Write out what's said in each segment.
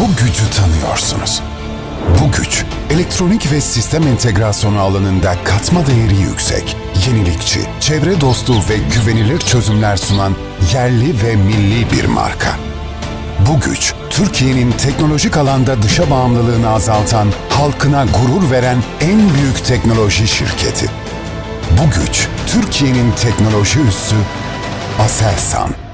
Bu gücü tanıyorsunuz. Bu güç, elektronik ve sistem entegrasyonu alanında katma değeri yüksek, yenilikçi, çevre dostu ve güvenilir çözümler sunan yerli ve milli bir marka. Bu güç, Türkiye'nin teknolojik alanda dışa bağımlılığını azaltan, halkına gurur veren en büyük teknoloji şirketi. Bu güç, Türkiye'nin teknoloji üssü Aselsan.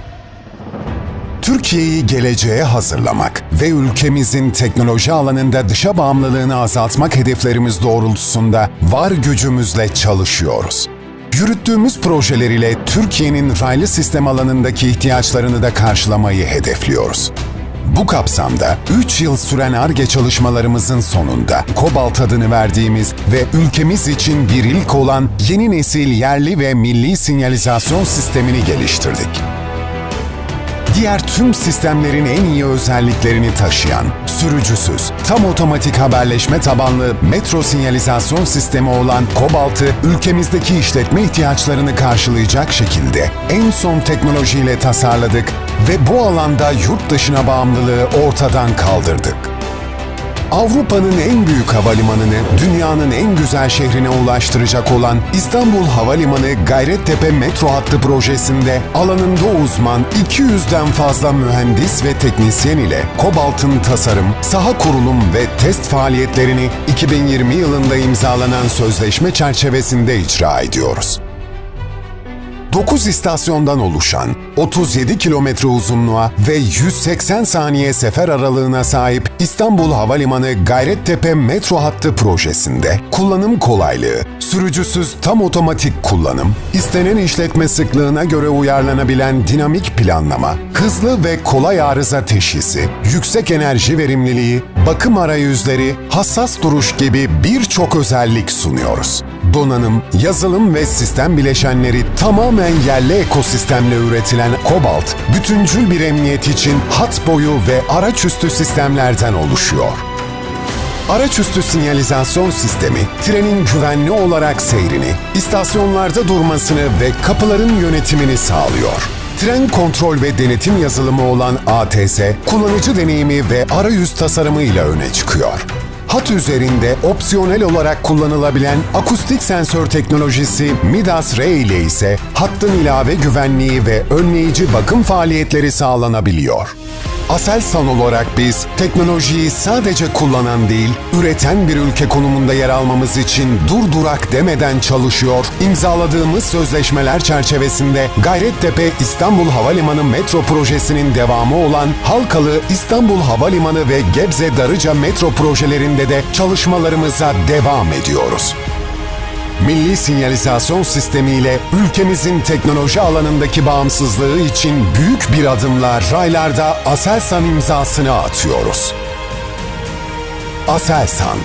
Türkiye'yi geleceğe hazırlamak ve ülkemizin teknoloji alanında dışa bağımlılığını azaltmak hedeflerimiz doğrultusunda var gücümüzle çalışıyoruz. Yürüttüğümüz projeler ile Türkiye'nin raylı sistem alanındaki ihtiyaçlarını da karşılamayı hedefliyoruz. Bu kapsamda 3 yıl süren ARGE çalışmalarımızın sonunda Kobalt adını verdiğimiz ve ülkemiz için bir ilk olan yeni nesil yerli ve milli sinyalizasyon sistemini geliştirdik diğer tüm sistemlerin en iyi özelliklerini taşıyan, sürücüsüz, tam otomatik haberleşme tabanlı metro sinyalizasyon sistemi olan Kobalt'ı ülkemizdeki işletme ihtiyaçlarını karşılayacak şekilde en son teknolojiyle tasarladık ve bu alanda yurt dışına bağımlılığı ortadan kaldırdık. Avrupa'nın en büyük havalimanını dünyanın en güzel şehrine ulaştıracak olan İstanbul Havalimanı Gayrettepe Metro Hattı projesinde alanında uzman 200'den fazla mühendis ve teknisyen ile Kobalt'ın tasarım, saha kurulum ve test faaliyetlerini 2020 yılında imzalanan sözleşme çerçevesinde icra ediyoruz. 9 istasyondan oluşan, 37 kilometre uzunluğa ve 180 saniye sefer aralığına sahip İstanbul Havalimanı Gayrettepe Metro Hattı projesinde kullanım kolaylığı, sürücüsüz tam otomatik kullanım, istenen işletme sıklığına göre uyarlanabilen dinamik planlama, hızlı ve kolay arıza teşhisi, yüksek enerji verimliliği, bakım arayüzleri, hassas duruş gibi birçok özellik sunuyoruz. Donanım, yazılım ve sistem bileşenleri tamamen yerli ekosistemle üretilen Kobalt, bütüncül bir emniyet için hat boyu ve araçüstü sistemlerden oluşuyor. Araçüstü sinyalizasyon sistemi, trenin güvenli olarak seyrini, istasyonlarda durmasını ve kapıların yönetimini sağlıyor. Tren kontrol ve denetim yazılımı olan ATS, kullanıcı deneyimi ve arayüz tasarımı ile öne çıkıyor hat üzerinde opsiyonel olarak kullanılabilen akustik sensör teknolojisi Midas Ray ile ise hattın ilave güvenliği ve önleyici bakım faaliyetleri sağlanabiliyor. Aselsan olarak biz teknolojiyi sadece kullanan değil, üreten bir ülke konumunda yer almamız için durdurak demeden çalışıyor, imzaladığımız sözleşmeler çerçevesinde Gayrettepe İstanbul Havalimanı metro projesinin devamı olan Halkalı İstanbul Havalimanı ve Gebze Darıca metro projelerinde de çalışmalarımıza devam ediyoruz. Milli sinyalizasyon sistemiyle ülkemizin teknoloji alanındaki bağımsızlığı için büyük bir adımla raylarda Aselsan imzasını atıyoruz. Aselsan,